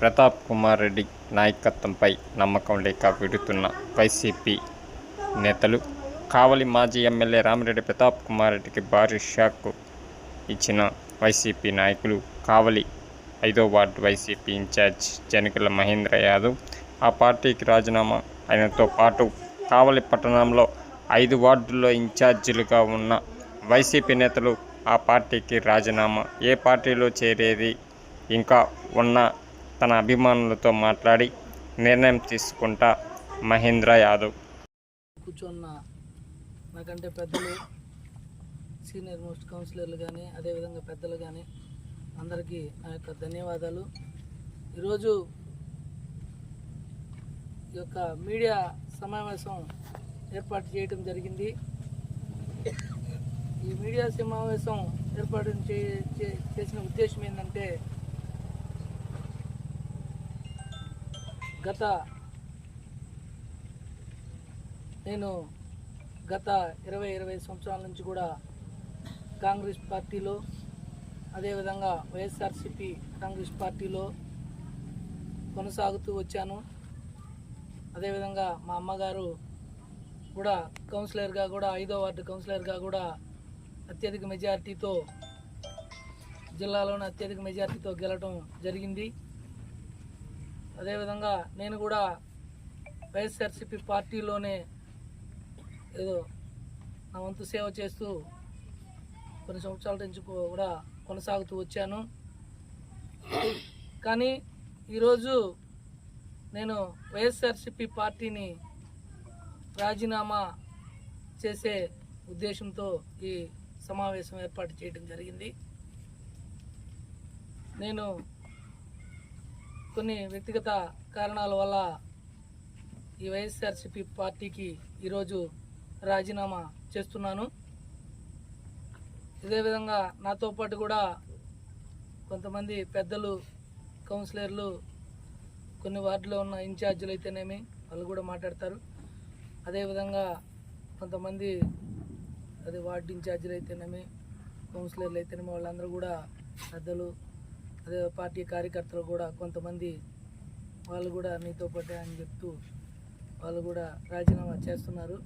ప్రతాప్ కుమార్ రెడ్డి నాయకత్వంపై నమ్మకం లేక విడుతున్న వైసీపీ నేతలు కావలి మాజీ ఎమ్మెల్యే రామిరెడ్డి ప్రతాప్ కుమార్ రెడ్డికి భారీ షాక్ ఇచ్చిన వైసీపీ నాయకులు కావలి ఐదో ward YCP incharge Janakala Mahendra Yadav ఆ పార్టీకి రాజీనామా ఆయనతో పాటు కావలి పట్టణంలో ఐదు వార్డుల్లో ఇన్ఛార్జీలుగా ఉన్న వైసీపీ నేతలు ఆ పార్టీకి రాజీనామా. ఏ పార్టీలో చేరేది? ఇంకా ఉన్న తన అభిమానులతో మాట్లాడి నిర్ణయం తీసుకుంటా మహేంద్ర యాదవ్. కూర్చున్న నాకంటే పెద్దలు సీనియర్ మోస్ట్ కౌన్సిలర్లు కానీ అదేవిధంగా పెద్దలు కానీ అందరికీ నా యొక్క ధన్యవాదాలు. ఈరోజు ఈ యొక్క మీడియా సమావేశం ఏర్పాటు చేయడం జరిగింది. ఈ మీడియా సమావేశం ఏర్పాటు చేసిన ఉద్దేశం ఏంటంటే గత నేను గత ఇరవై ఇరవై సంవత్సరాల నుంచి కూడా కాంగ్రెస్ పార్టీలో అదేవిధంగా వైఎస్ఆర్సిపి కాంగ్రెస్ పార్టీలో కొనసాగుతూ వచ్చాను. అదేవిధంగా మా అమ్మగారు కూడా కౌన్సిలర్గా కూడా ఐదో వార్డు కౌన్సిలర్గా కూడా అత్యధిక మెజారిటీతో జిల్లాలోని అత్యధిక మెజారిటీతో గెలవడం జరిగింది. అదేవిధంగా నేను కూడా వైఎస్ఆర్సిపి పార్టీలోనే ఏదో నా వంతు సేవ చేస్తూ కొన్ని సంవత్సరాల నుంచి కూడా కొనసాగుతూ వచ్చాను. కానీ ఈరోజు నేను వైఎస్ఆర్సిపి పార్టీని రాజీనామా చేసే ఉద్దేశంతో ఈ సమావేశం ఏర్పాటు చేయడం జరిగింది. నేను కొన్ని వ్యక్తిగత కారణాల వల్ల ఈ వైఎస్ఆర్సిపి పార్టీకి ఈరోజు రాజీనామా చేస్తున్నాను. ఇదే విధంగా నాతో పాటు కూడా కొంతమంది పెద్దలు కౌన్సిలర్లు కొన్ని వార్డులో ఉన్న ఇన్ఛార్జీలు అయితేనేమి వాళ్ళు కూడా మాట్లాడతారు. అదేవిధంగా కొంతమంది అదే వార్డు ఇన్ఛార్జీలు అయితేనేమి కౌన్సిలర్లు అయితేనేమి వాళ్ళందరూ కూడా పెద్దలు అదే పార్టీ కార్యకర్తలు కూడా కొంతమంది వాళ్ళు కూడా నీతో పాటే అని చెప్తూ వాళ్ళు కూడా రాజీనామా చేస్తున్నారు.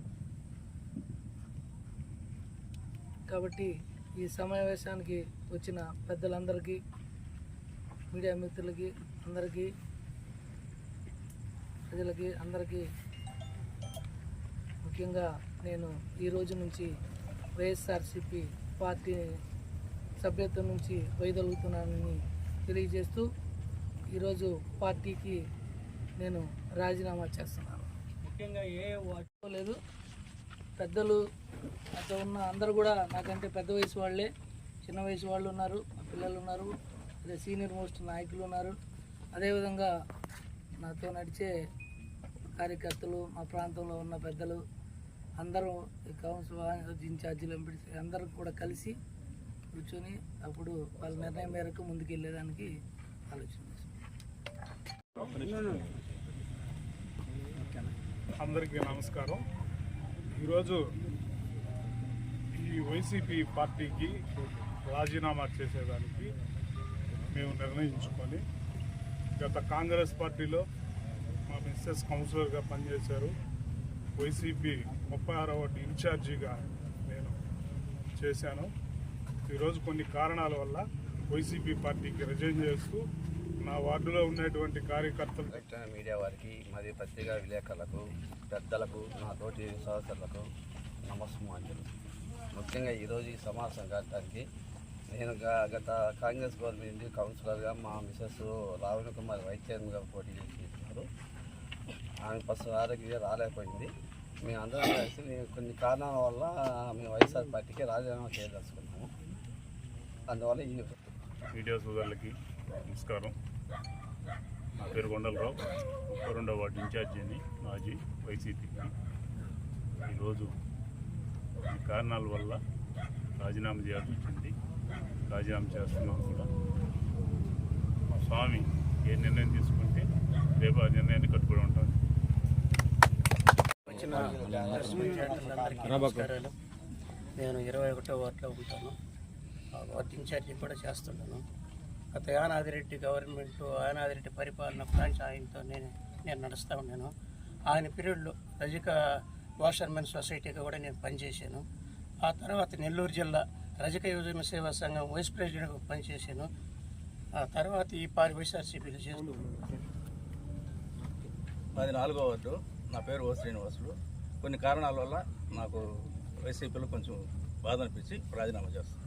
కాబట్టి ఈ సమావేశానికి వచ్చిన పెద్దలందరికీ మీడియా మిత్రులకి అందరికీ ప్రజలకి అందరికీ ముఖ్యంగా నేను ఈ రోజు నుంచి వైఎస్ఆర్సిపి పార్టీ సభ్యత్వం నుంచి వైదొలుగుతున్నానని తెలియజేస్తూ ఈరోజు పార్టీకి నేను రాజీనామా చేస్తున్నాను. ముఖ్యంగా ఏ వాటిలో లేదు పెద్దలు అక్కడ ఉన్న అందరూ కూడా నాకంటే పెద్ద వయసు వాళ్ళే. చిన్న వయసు వాళ్ళు ఉన్నారు మా పిల్లలు ఉన్నారు అదే సీనియర్ మోస్ట్ నాయకులు ఉన్నారు. అదేవిధంగా నాతో నడిచే కార్యకర్తలు మా ప్రాంతంలో ఉన్న పెద్దలు అందరూ కౌన్సిల్ ఇన్ఛార్జీలు ఎంపీ అందరూ కూడా కలిసి కూర్చొని అప్పుడు వాళ్ళ నిర్ణయం మేరకు ముందుకు వెళ్ళేదానికి ఆలోచన అందరికీ నమస్కారం. ఈరోజు ఈ వైసీపీ పార్టీకి రాజీనామా చేసేదానికి మేము నిర్ణయించుకొని గత కాంగ్రెస్ పార్టీలో మా మిస్సెస్ కౌన్సిలర్గా పనిచేశారు. వైసీపీ ముప్పై ఆరవ ఇన్ఛార్జిగా నేను చేశాను. ఈరోజు కొన్ని కారణాల వల్ల వైసీపీ పార్టీకి రిజైన్ చేస్తూ నా వార్డులో ఉన్నటువంటి కార్యకర్తలు ఎలక్ట్రానిక్ మీడియా వారికి మరియు పత్రికా విలేకరులకు పెద్దలకు నా తోటి సహచరులకు నమస్మాంజలు ముఖ్యంగా ఈరోజు ఈ సమావేశం కావడానికి నేను గ- గత కాంగ్రెస్ గవర్నమెంట్ కౌన్సిలర్గా మా మిసెస్ రావణ కుమార్ వైస్ చైర్మన్గా పోటీ చేస్తున్నారు ఆమె ఫస్ట్ ఆరోగ్యంగా రాలేకపోయింది. మేము అందరం కలిసి కొన్ని కారణాల వల్ల మేము వైఎస్ఆర్ పార్టీకి రాజీనామా చేయదలుచుకున్నాము. అందువల్ల ఈ మీడియా సోదరులకి నమస్కారం. నా పేరు కొండలరావు. ముప్పై రెండవ వార్డు ఇన్ఛార్జిని మాజీ వైసీపీకి ఈరోజు ఈ కారణాల వల్ల రాజీనామా చేయాల్సి వచ్చింది. రాజీనామా చేస్తున్నాం కూడా. మా స్వామి ఏ నిర్ణయం తీసుకుంటే రేపు ఆ నిర్ణయాన్ని కట్టుబడి నమస్కారాలు. నేను ఇరవై ఒకటో వార్డులో ఉంటాను. వార్డు ఇన్ఛార్జి కూడా చేస్తున్నాను. గత యానాదిరెడ్డి గవర్నమెంట్ యానాదిరెడ్డి పరిపాలన బ్రాంచ్ ఆయనతో నేను నేను నడుస్తూ ఉన్నాను. ఆయన పీరియడ్లో రజిక వాషర్మెన్ సొసైటీగా కూడా నేను పనిచేశాను. ఆ తర్వాత నెల్లూరు జిల్లా రజక యువజన సేవా సంఘం వైస్ ప్రెసిడెంట్గా పనిచేశాను. ఆ తర్వాత ఈ పారి వైఎస్ఆర్సీపీలో చేస్తూ మాది నాలుగో వార్డు. నా పేరు ఓ శ్రీనివాసులు. కొన్ని కారణాల వల్ల నాకు వైసీపీలో కొంచెం బాధ అనిపించి రాజీనామా చేస్తాను